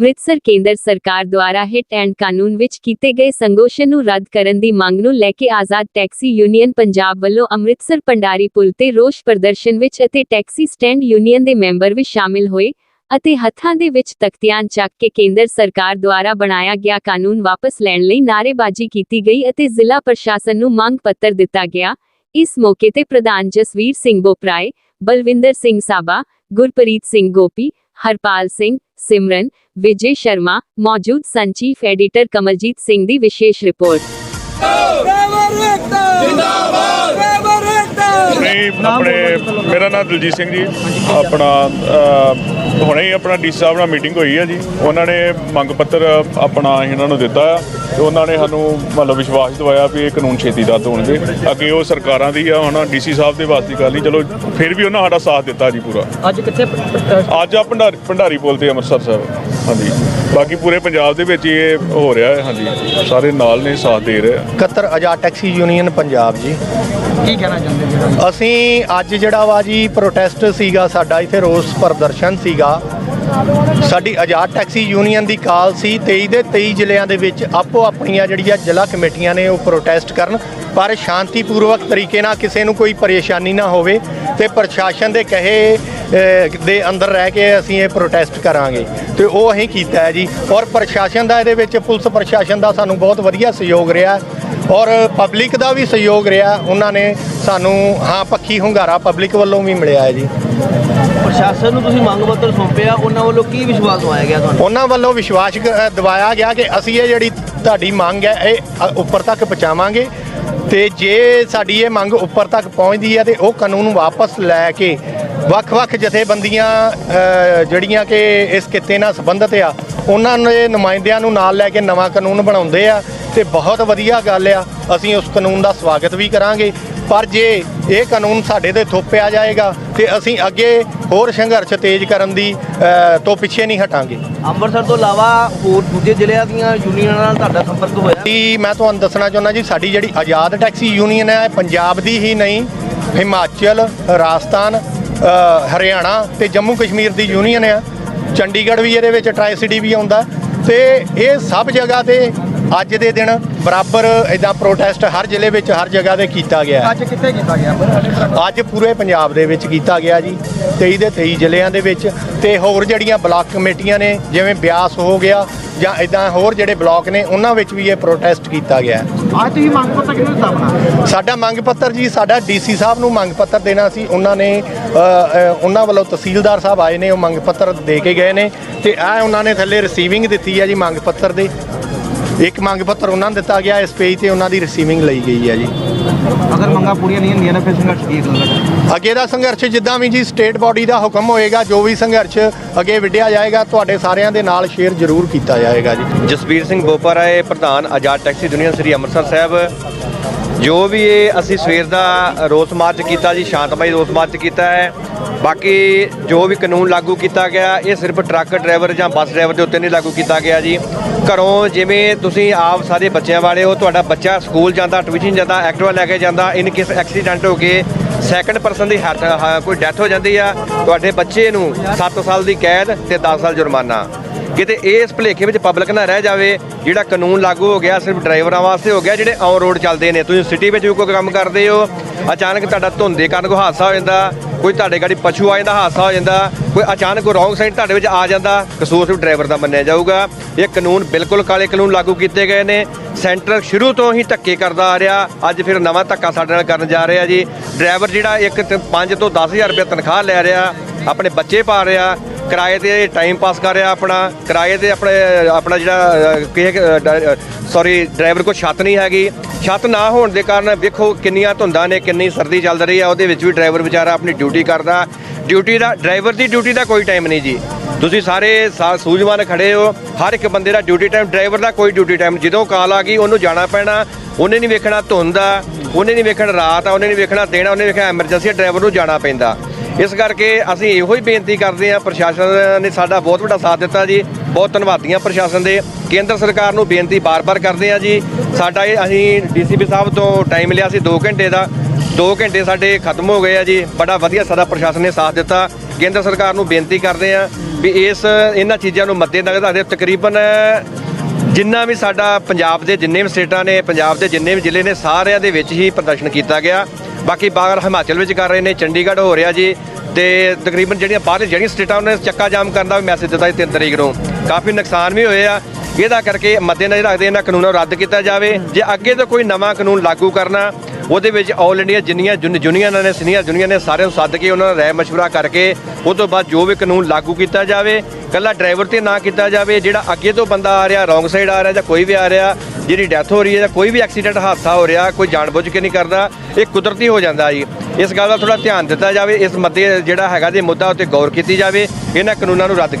ਅੰਮ੍ਰਿਤਸਰ ਕੇਂਦਰ ਸਰਕਾਰ ਦੁਆਰਾ ਹਿੱਟ ਐਂਡ ਕਾਨੂੰਨ ਵਿੱਚ ਕੀਤੇ ਗਏ ਸੰਗੋਸ਼ਨ ਨੂੰ ਰੱਦ ਕਰਨ ਦੀ ਮੰਗ ਨੂੰ ਲੈ ਕੇ ਆਜ਼ਾਦ ਟੈਕਸੀ ਯੂਨੀਅਨ ਪੰਜਾਬ ਵੱਲੋਂ ਅੰਮ੍ਰਿਤਸਰ ਪੰਡਾਰੀ ਪੁਲ ਤੇ ਰੋਸ ਪ੍ਰਦਰਸ਼ਨ ਵਿੱਚ ਅਤੇ ਟੈਕਸੀ ਸਟੈਂਡ ਯੂਨੀਅਨ ਦੇ ਮੈਂਬਰ ਵੀ ਸ਼ਾਮਿਲ ਹੋਏ ਅਤੇ ਹੱਥਾਂ ਦੇ ਵਿੱਚ ਤਖਤੀਆਂ ਚੱਕ ਕੇ ਕੇਂਦਰ ਸਰਕਾਰ ਦੁਆਰਾ ਬਣਾਇਆ ਗਿਆ ਕਾਨੂੰਨ ਵਾਪਸ ਲੈਣ ਲਈ ਨਾਅਰੇਬਾਜ਼ੀ ਕੀਤੀ ਗਈ ਅਤੇ ਜ਼ਿਲ੍ਹਾ ਪ੍ਰਸ਼ਾਸਨ ਨੂੰ ਮੰਗ ਪੱਤਰ ਦਿੱਤਾ ਗਿਆ। ਇਸ ਮੌਕੇ ਤੇ ਪ੍ਰਧਾਨ ਜਸਵੀਰ ਸਿੰਘ ਬੋਪਰਾਏ, ਬਲਵਿੰਦਰ ਸਿੰਘ ਸਾਬਾ, ਗੁਰਪ੍ਰੀਤ ਸਿੰਘ ਗੋਪੀ, ਹਰਪਾਲ ਸਿੰਘ ਸਿਮਰਨ ਵਿਜੇ ਸ਼ਰਮਾ ਮੌਜੂਦ ਸਨ ਚੀਫ ਐਡੀਟਰ ਕਮਲਜੀਤ ਸਿੰਘ ਦੀ ਵਿਸ਼ੇਸ਼ ਰਿਪੋਰਟ। ਜਿੰਦਾਬਾਦ ਨਹੀਂ ਆਪਣੇ ਮੇਰਾ ਨਾਮ ਦਲਜੀਤ ਸਿੰਘ ਜੀ। ਆਪਣਾ ਹੁਣੇ ਹੀ ਆਪਣਾ ਡੀ ਸਾਹਿਬ ਨਾਲ ਮੀਟਿੰਗ ਹੋਈ ਹੈ ਜੀ। ਉਹਨਾਂ ਨੇ ਮੰਗ ਪੱਤਰ ਆਪਣਾ ਇਹਨਾਂ ਨੂੰ ਦਿੱਤਾ ਆ ਤੇ ਉਹਨਾਂ ਨੇ ਸਾਨੂੰ ਮਤਲਬ ਵਿਸ਼ਵਾਸ ਦਿਵਾਇਆ ਵੀ ਇਹ ਕਾਨੂੰਨ ਛੇਤੀ ਰੱਦ ਹੋਣਗੇ। ਅੱਗੇ ਉਹ ਸਰਕਾਰਾਂ ਦੀ ਆ ਹੁਣ ਡੀਸੀ ਸਾਹਿਬ ਦੇ ਵਾਸਤੇ ਗੱਲ ਨਹੀਂ। ਚਲੋ ਫਿਰ ਵੀ ਉਹਨਾਂ ਸਾਡਾ ਸਾਥ ਦਿੱਤਾ ਜੀ ਪੂਰਾ। ਅੱਜ ਕਿੱਥੇ ਅੱਜ ਆ ਭੰਡਾਰੀ ਭੰਡਾਰੀ ਪੁਲ ਤੇ ਅੰਮ੍ਰਿਤਸਰ ਸਾਹਿਬ। ਹਾਂਜੀ। ਬਾਕੀ ਪੂਰੇ ਪੰਜਾਬ ਦੇ ਵਿੱਚ ਇਹ ਹੋ ਰਿਹਾ ਹੈ ਹਾਂਜੀ। ਸਾਰੇ ਨਾਲ ਨੇ ਸਾਥ ਦੇ ਰਹੇ ਆ। ਇਕੱਤਰ ਆਜ਼ਾਦ ਟੈਕਸੀ ਯੂਨੀਅਨ ਪੰਜਾਬ ਜੀ। ਕੀ ਕਹਿਣਾ ਚਾਹੁੰਦੇ ਜੀ ਅਸੀਂ ਅੱਜ ਜਿਹੜਾ ਵਾ ਜੀ ਪ੍ਰੋਟੈਸਟ ਸੀਗਾ ਸਾਡਾ ਇੱਥੇ ਰੋਸ ਪ੍ਰਦਰਸ਼ਨ ਸੀਗਾ। ਸਾਡੀ ਆਜ਼ਾਦ ਟੈਕਸੀ ਯੂਨੀਅਨ ਦੀ ਕਾਲ ਸੀ 23 ਦੇ 23 ਜ਼ਿਲ੍ਹਿਆਂ ਦੇ ਵਿੱਚ ਆਪੋ ਆਪਣੀਆਂ ਜਿਹੜੀਆਂ ਜ਼ਿਲ੍ਹਾ ਕਮੇਟੀਆਂ ਨੇ ਉਹ ਪ੍ਰੋਟੈਸਟ ਕਰਨ ਪਰ ਸ਼ਾਂਤੀਪੂਰਵਕ ਤਰੀਕੇ ਨਾਲ ਕਿਸੇ ਨੂੰ ਕੋਈ ਪਰੇਸ਼ਾਨੀ ਨਾ ਹੋਵੇ ਤੇ ਪ੍ਰਸ਼ਾਸਨ ਦੇ ਕਹੇ ਦੇ ਅੰਦਰ ਰਹਿ ਕੇ ਅਸੀਂ ਇਹ ਪ੍ਰੋਟੈਸਟ ਕਰਾਂਗੇ। ਤੇ ਉਹ ਅਸੀਂ ਕੀਤਾ ਹੈ ਜੀ। ਔਰ ਪ੍ਰਸ਼ਾਸਨ ਦਾ ਇਹਦੇ ਵਿੱਚ ਪੁਲਿਸ ਪ੍ਰਸ਼ਾਸਨ ਦਾ ਸਾਨੂੰ ਬਹੁਤ ਵਧੀਆ ਸਹਿਯੋਗ ਰਿਹਾ ਔਰ ਪਬਲਿਕ ਦਾ ਵੀ ਸਹਿਯੋਗ ਰਿਹਾ ਉਹਨਾਂ ਨੇ ਸਾਨੂੰ ਹਾਂ ਪੱਖੀ ਹੁੰਗਾਰਾ ਪਬਲਿਕ ਵੱਲੋਂ ਵੀ ਮਿਲਿਆ ਹੈ ਜੀ। ਪ੍ਰਸ਼ਾਸਨ ਨੂੰ ਤੁਸੀਂ ਮੰਗ ਪੱਤਰ ਸੌਂਪਿਆ ਉਹਨਾਂ ਵੱਲੋਂ ਕੀ ਵਿਸ਼ਵਾਸ ਦਵਾਇਆ ਗਿਆ ਤੁਹਾਨੂੰ? ਉਹਨਾਂ ਵੱਲੋਂ ਵਿਸ਼ਵਾਸ ਦਿਵਾਇਆ ਗਿਆ ਕਿ ਅਸੀਂ ਇਹ ਜਿਹੜੀ ਤੁਹਾਡੀ ਮੰਗ ਹੈ ਇਹ ਉੱਪਰ ਤੱਕ ਪਹੁੰਚਾਵਾਂਗੇ। ਤੇ ਜੇ ਸਾਡੀ ਇਹ ਮੰਗ ਉੱਪਰ ਤੱਕ ਪਹੁੰਚਦੀ ਹੈ ਤੇ ਉਹ ਕਾਨੂੰਨ ਵਾਪਸ ਲੈ ਕੇ ਵੱਖ-ਵੱਖ ਜਥੇਬੰਦੀਆਂ ਜਿਹੜੀਆਂ ਕਿ ਇਸ ਕਿੱਤੇ ਨਾਲ ਸੰਬੰਧਿਤ ਆ ਉਹਨਾਂ ਦੇ ਨੁਮਾਇੰਦਿਆਂ ਨੂੰ ਨਾਲ ਲੈ ਕੇ ਨਵਾਂ ਕਾਨੂੰਨ ਬਣਾਉਂਦੇ ਆ ਤੇ ਬਹੁਤ ਵਧੀਆ ਗੱਲ ਆ ਅਸੀਂ ਉਸ ਕਾਨੂੰਨ ਦਾ ਸਵਾਗਤ ਵੀ ਕਰਾਂਗੇ। ਪਰ ਜੇ ਇਹ ਕਾਨੂੰਨ ਸਾਡੇ ਤੇ ਥੋਪਿਆ ਜਾਏਗਾ ਤੇ ਅਸੀਂ ਅੱਗੇ ਹੋਰ ਸੰਘਰਸ਼ ਤੇਜ਼ ਕਰਨ ਦੀ ਤੋਂ ਪਿੱਛੇ ਨਹੀਂ ਹਟਾਂਗੇ। ਅੰਮ੍ਰਿਤਸਰ ਤੋਂ ਇਲਾਵਾ ਹੋਰ ਦੂਜੇ ਜ਼ਿਲ੍ਹਿਆਂ ਦੀਆਂ ਯੂਨੀਅਨਾਂ ਨਾਲ ਤੁਹਾਡਾ ਸੰਪਰਕ ਹੋਇਆ? ਕਿ ਮੈਂ ਤੁਹਾਨੂੰ ਦੱਸਣਾ ਚਾਹੁੰਦਾ ਜੀ ਸਾਡੀ ਜਿਹੜੀ ਆਜ਼ਾਦ ਟੈਕਸੀ ਯੂਨੀਅਨ ਹੈ ਪੰਜਾਬ ਦੀ ਹੀ ਨਹੀਂ ਹਿਮਾਚਲ ਰਾਜਸਥਾਨ ਹਰਿਆਣਾ ਤੇ ਜੰਮੂ ਕਸ਼ਮੀਰ ਦੀ ਯੂਨੀਅਨ ਆ। ਚੰਡੀਗੜ੍ਹ ਵੀ ਇਹਦੇ ਵਿੱਚ ਟਰਾਈ ਸਿਟੀ ਵੀ ਆਉਂਦਾ। ਤੇ ਇਹ ਸਭ ਜਗ੍ਹਾ ਤੇ ਅੱਜ ਦੇ ਦਿਨ ਬਰਾਬਰ ਇਦਾਂ ਪ੍ਰੋਟੈਸਟ ਹਰ ਜ਼ਿਲ੍ਹੇ ਵਿੱਚ ਹਰ ਜਗ੍ਹਾ ਤੇ ਕੀਤਾ ਗਿਆ। ਹੈ ਅੱਜ ਕਿੱਥੇ ਕੀਤਾ ਗਿਆ? ਅੱਜ ਪੂਰੇ ਪੰਜਾਬ ਦੇ ਵਿੱਚ ਕੀਤਾ ਗਿਆ ਜੀ 23 ਦੇ 23 ਜ਼ਿਲ੍ਹਿਆਂ ਦੇ ਵਿੱਚ। ਤੇ ਹੋਰ ਜਿਹੜੀਆਂ ਬਲਾਕ ਕਮੇਟੀਆਂ ਨੇ ਜਿਵੇਂ ਬਿਆਸ ਹੋ ਗਿਆ ਜਾਂ ਇਦਾਂ ਹੋਰ ਜਿਹੜੇ ਬਲਾਕ ਨੇ ਉਹਨਾਂ ਵਿੱਚ ਵੀ ਇਹ ਪ੍ਰੋਟੈਸਟ ਕੀਤਾ ਗਿਆ। ਹੈ। ਅੱਜ ਤੁਸੀਂ ਮੰਗ ਪੱਤਰ ਕਿਹਨੂੰ ਦਿੱਤਾ ਆਪਣਾ? ਸਾਡਾ ਮੰਗ ਪੱਤਰ ਜੀ ਸਾਡਾ ਡੀਸੀ ਸਾਹਿਬ ਨੂੰ ਮੰਗ ਪੱਤਰ ਦੇਣਾ ਸੀ। ਉਹਨਾਂ ਨੇ ਅ, ਅ, ਉਹਨਾਂ ਵੱਲੋਂ ਤਹਿਸੀਲਦਾਰ ਸਾਹਿਬ ਆਏ ਨੇ ਉਹ ਮੰਗ ਪੱਤਰ ਦੇ ਕੇ ਗਏ ਨੇ। ਤੇ ਆ ਉਹਨਾਂ ਨੇ ਥੱਲੇ ਰਿਸੀਵਿੰਗ ਦਿੱਤੀ ਹੈ ਜੀ ਮੰਗ ਪੱਤਰ ਦੇ। ਇੱਕ ਮੰਗ ਪੱਤਰ ਉਹਨਾਂ ਨੂੰ ਦਿੱਤਾ ਗਿਆ ਇਸ ਪੇਜ ਤੇ ਉਹਨਾਂ ਦੀ ਰਿਸੀਵਿੰਗ ਲਈ ਗਈ ਹੈ ਜੀ। ਅਗਰ ਮੰਗਾਂ ਪੂਰੀਆਂ ਨਹੀਂ ਹੁੰਦੀਆਂ ਨਾ ਫਿਰ ਸੰਘਰਸ਼ ਕੀ ਕਰਨਾ ਅੱਗੇ ਦਾ ਸੰਘਰਸ਼ ਜਿੱਦਾਂ ਵੀ ਜੀ ਸਟੇਟ ਬਾਡੀ ਦਾ ਹੁਕਮ ਹੋਏਗਾ ਜੋ ਵੀ ਸੰਘਰਸ਼ ਅੱਗੇ ਵਿੱਢਿਆ ਜਾਏਗਾ ਤੁਹਾਡੇ ਸਾਰਿਆਂ ਦੇ ਨਾਲ ਸ਼ੇਅਰ ਜ਼ਰੂਰ ਕੀਤਾ ਜਾਏਗਾ ਜੀ। ਜਸਵੀਰ ਸਿੰਘ ਬੋਪਰਾਏ ਪ੍ਰਧਾਨ ਆਜ਼ਾਦ ਟੈਕਸੀ ਯੂਨੀਅਨ ਸ੍ਰੀ ਅੰਮ੍ਰਿਤਸਰ ਸਾਹਿਬ। ਜੋ ਵੀ ਇਹ ਅਸੀਂ ਸਵੇਰ ਦਾ ਰੋਸ ਮਾਰਚ ਕੀਤਾ ਜੀ, ਸ਼ਾਂਤਮਈ ਰੋਸ ਮਾਰਚ ਕੀਤਾ ਹੈ। ਬਾਕੀ ਜੋ ਵੀ ਕਾਨੂੰਨ ਲਾਗੂ ਕੀਤਾ ਗਿਆ, ਇਹ ਸਿਰਫ ਟਰੱਕ ਡਰਾਈਵਰ ਜਾਂ ਬੱਸ ਡਰਾਈਵਰ ਦੇ ਉੱਤੇ ਨਹੀਂ ਲਾਗੂ ਕੀਤਾ ਗਿਆ ਜੀ। ਘਰੋਂ ਜਿਵੇਂ ਤੁਸੀਂ ਆਪ ਸਾਰੇ ਬੱਚਿਆਂ ਵਾਲੇ ਹੋ, ਤੁਹਾਡਾ ਬੱਚਾ ਸਕੂਲ ਜਾਂਦਾ, ਟਿਊਸ਼ਨ ਜਾਂਦਾ, ਐਕਟਿਵਾ ਲੈ ਕੇ ਜਾਂਦਾ ਇਨ ਕੇਸ ਐਕਸੀਡੈਂਟ ਹੋ ਕੇ ਸੈਕੰਡ ਪਰਸਨ ਦੀ ਹੱਥ- ਕੋਈ ਡੈਥ ਹੋ ਜਾਂਦੀ ਆ, ਤੁਹਾਡੇ ਬੱਚੇ ਨੂੰ 7 ਸਾਲ ਦੀ ਕੈਦ ਤੇ 10 ਸਾਲ ਜੁਰਮਾਨਾ। ਕਿਤੇ ਇਸ ਭੁਲੇਖੇ ਵਿੱਚ ਪਬਲਿਕ ਨਾ ਰਹਿ ਜਾਵੇ, ਜਿਹੜਾ ਕਾਨੂੰਨ ਲਾਗੂ ਹੋ ਗਿਆ ਸਿਰਫ ਡਰਾਈਵਰਾਂ ਵਾਸਤੇ ਹੋ ਗਿਆ, ਜਿਹੜੇ ਔਨ ਰੋਡ ਚੱਲਦੇ ਨੇ। ਤੁਸੀਂ ਸਿਟੀ ਵਿੱਚ ਵੀ ਕੋਈ ਕੰਮ ਕਰਦੇ ਹੋ, ਅਚਾਨਕ ਤੁਹਾਡਾ ਧੁੰਦੇ ਕਾਰਨ ਕੋਈ ਹਾਦਸਾ ਹੋ ਜਾਂਦਾ, ਕੋਈ ਤੁਹਾਡੇ ਗਾੜੀ ਪਸ਼ੂ ਆ ਜਾਂਦਾ, ਹਾਦਸਾ ਹੋ ਜਾਂਦਾ, ਕੋਈ ਅਚਾਨਕ ਕੋਈ ਰੋਂਗ ਸਾਈਡ ਤੁਹਾਡੇ ਵਿੱਚ ਆ ਜਾਂਦਾ, ਕਸੂਰ ਸਿਰਫ ਡਰਾਈਵਰ ਦਾ ਮੰਨਿਆ ਜਾਊਗਾ। ਇਹ ਕਾਨੂੰਨ ਬਿਲਕੁਲ ਕਾਲੇ ਕਾਨੂੰਨ ਲਾਗੂ ਕੀਤੇ ਗਏ ਨੇ। ਸੈਂਟਰ ਸ਼ੁਰੂ ਤੋਂ ਹੀ ਧੱਕੇ ਕਰਦਾ ਆ ਰਿਹਾ, ਅੱਜ ਫਿਰ ਨਵਾਂ ਧੱਕਾ ਸਾਡੇ ਨਾਲ ਕਰਨ ਜਾ ਰਿਹਾ ਜੀ। ਡਰਾਈਵਰ ਜਿਹੜਾ ਇੱਕ 5 ਤੋਂ 10000 ਰੁਪਏ ਤਨਖਾਹ ਲੈ ਰਿਹਾ, ਆਪਣੇ ਬੱਚੇ ਪਾ ਰਿਹਾ ਕਿਰਾਏ ਤੇ ਟਾਈਮ ਪਾਸ ਕਰ ਰਿਹਾ ਆਪਣਾ, ਕਿਰਾਏ ਤੇ ਆਪਣੇ, ਆਪਣਾ ਜਿਹੜਾ ਕਿਸੇ ਸੌਰੀ ਡਰਾਈਵਰ ਕੋਲ ਛੱਤ ਨਹੀਂ ਹੈਗੀ। ਛੱਤ ਨਾ ਹੋਣ ਦੇ ਕਾਰਨ ਵੇਖੋ ਕਿੰਨੀਆਂ ਧੁੰਦਾਂ ਨੇ, ਕਿੰਨੀ ਸਰਦੀ ਚੱਲ ਰਹੀ ਆ, ਉਹਦੇ ਵਿੱਚ ਵੀ ਡਰਾਈਵਰ ਵਿਚਾਰਾ ਆਪਣੀ ਡਿਊਟੀ ਕਰਦਾ। ਡਿਊਟੀ ਦਾ ਡਰਾਈਵਰ ਦੀ ਡਿਊਟੀ ਦਾ ਕੋਈ ਟਾਈਮ ਨਹੀਂ ਜੀ। ਤੁਸੀਂ ਸਾਰੇ ਸਾ- ਸੂਝਵਾਨ ਖੜੇ ਹੋ, ਹਰ ਇੱਕ ਬੰਦੇ ਦਾ ਡਿਊਟੀ ਟਾਈਮ ਡਰਾਈਵਰ ਦਾ ਕੋਈ ਡਿਊਟੀ ਟਾਈਮ ਜਦੋਂ ਕਾਲ ਆ ਗਈ, ਉਹਨੂੰ ਜਾਣਾ ਪੈਣਾ। ਉਹਨੇ ਨਹੀਂ ਵੇਖਣਾ ਧੁੰਦ ਆ, ਉਹਨੇ ਨਹੀਂ ਵੇਖਣਾ ਰਾਤ ਆ, ਉਹਨੇ ਨਹੀਂ ਵੇਖਣਾ ਦਿਨ ਆ, ਉਹਨੇ ਵੇਖਣਾ ਐਮਰਜੈਂਸੀ ਡਰਾਈਵਰ ਨੂੰ ਜਾਣਾ ਪੈਂਦਾ। ਇਸ ਕਰਕੇ ਅਸੀਂ ਇਹੋ ਹੀ ਬੇਨਤੀ ਕਰਦੇ ਹਾਂ, ਪ੍ਰਸ਼ਾਸਨ ਨੇ ਸਾਡਾ ਬਹੁਤ ਵੱਡਾ ਸਾਥ ਦਿੱਤਾ ਜੀ। ਬਹੁਤ ਧੰਨਵਾਦੀਆਂ ਪ੍ਰਸ਼ਾਸਨ ਦੇ। ਕੇਂਦਰ ਸਰਕਾਰ ਨੂੰ ਬੇਨਤੀ ਬਾਰ-ਬਾਰ ਕਰਦੇ ਹਾਂ ਜੀ। ਸਾਡਾ ਇਹ ਅਸੀਂ ਡੀਸੀਪੀ ਸਾਹਿਬ ਤੋਂ ਟਾਈਮ ਲਿਆ ਸੀ 2 ਘੰਟੇ ਦਾ। 2 ਘੰਟੇ ਸਾਡੇ ਖਤਮ ਹੋ ਗਏ ਆ ਜੀ। ਬੜਾ ਵਧੀਆ ਸਾਡਾ ਪ੍ਰਸ਼ਾਸਨ ਨੇ ਸਾਥ ਦਿੱਤਾ। ਕੇਂਦਰ ਸਰਕਾਰ ਨੂੰ ਬੇਨਤੀ ਕਰਦੇ ਆ ਵੀ ਇਸ ਇਹਨਾਂ ਚੀਜ਼ਾਂ ਨੂੰ ਮੱਦੇਨਜ਼ਰ ਰੱਖਦੇ ਤਕਰੀਬਨ ਜਿੰਨਾ ਵੀ ਸਾਡਾ ਪੰਜਾਬ ਦੇ ਜਿੰਨੇ ਵੀ ਸਟੇਟਾਂ ਨੇ, ਪੰਜਾਬ ਦੇ ਜਿੰਨੇ ਵੀ ਜ਼ਿਲ੍ਹੇ ਨੇ, ਸਾਰਿਆਂ ਦੇ ਵਿੱਚ ਹੀ ਪ੍ਰਦਰਸ਼ਨ ਕੀਤਾ ਗਿਆ। ਬਾਕੀ ਬਾਹਰ ਹਿਮਾਚਲ ਵਿੱਚ ਕਰ ਰਹੇ ਨੇ, ਚੰਡੀਗੜ੍ਹ ਹੋ ਰਿਹਾ ਜੀ, ਤੇ ਤਕਰੀਬਨ ਜਿਹੜੀਆਂ ਬਾਹਰ ਜਿਹੜੀਆਂ ਸਟੇਟਾਂ ਉਹਨਾਂ ਨੇ ਚੱਕਾ ਜਾਮ ਕਰਨ ਦਾ ਵੀ ਮੈਸੇਜ ਦਿੱਤਾ ਸੀ 3 ਤਰੀਕ ਨੂੰ। ਕਾਫੀ ਨੁਕਸਾਨ ਵੀ ਹੋਏ ਆ, ਇਹਦਾ ਕਰਕੇ ਮੱਦੇਨਜ਼ਰ ਰੱਖਦੇ ਇਹਨਾਂ ਕਾਨੂੰਨਾਂ ਨੂੰ ਰੱਦ ਕੀਤਾ ਜਾਵੇ। ਜੇ ਅੱਗੇ ਤੋਂ ਕੋਈ ਨਵਾਂ ਕਾਨੂੰਨ ਲਾਗੂ ਕਰਨਾ, ਉਹਦੇ ਵਿੱਚ ਆਲ ਇੰਡੀਆ ਜਿੰਨੀਆਂ ਯੂਨੀ- ਯੂਨੀਅਨਾਂ ਨੇ, ਸੀਨੀਅਰ ਯੂਨੀਅਨ ਨੇ, ਸਾਰਿਆਂ ਨੂੰ ਸੱਦ ਕੇ ਉਹਨਾਂ ਨਾਲ ਰਾਏ ਮਸ਼ਵਰਾ ਕਰਕੇ ਉਹ ਤੋਂ ਬਾਅਦ ਜੋ ਵੀ ਕਾਨੂੰਨ ਲਾਗੂ ਕੀਤਾ ਜਾਵੇ ਕੱਲਾ ਡਰਾਈਵਰ ਤੇ ਨਾ ਕੀਤਾ ਜਾਵੇ, ਜਿਹੜਾ ਅੱਗੇ ਤੋਂ ਬੰਦਾ ਆ ਰਿਹਾ ਰੋਂਗ ਸਾਈਡ ਆ ਰਿਹਾ ਜਾਂ ਕੋਈ ਵੀ ਆ ਰਿਹਾ ਜਿਹੜੀ ਡੈਥ ਹੋ ਰਹੀ ਹੈ ਜਾਂ ਕੋਈ ਵੀ ਐਕਸੀਡੈਂਟ ਹਾਦਸਾ ਹੋ ਰਿਹਾ, ਕੋਈ ਜਾਣਬੁੱਝ ਕੇ ਨਹੀਂ ਕਰਦਾ, ਇਹ ਕੁਦਰਤੀ ਹੋ ਜਾਂਦਾ ਜੀ। ਇਸ ਗੱਲ ਦਾ ਥੋੜਾ ਧਿਆਨ ਦਿੱਤਾ ਜਾਵੇ, ਇਸ ਮੱਦੇ ਜਿਹੜਾ ਹੈਗਾ ਜੇ ਮੁੱਦਾ ਉੱਤੇ ਗੌਰ ਕੀਤੀ ਜਾਵੇ, ਇਹਨਾਂ ਕਾਨੂੰਨਾਂ ਨੂੰ ਰੱਦ ਕੀਤਾ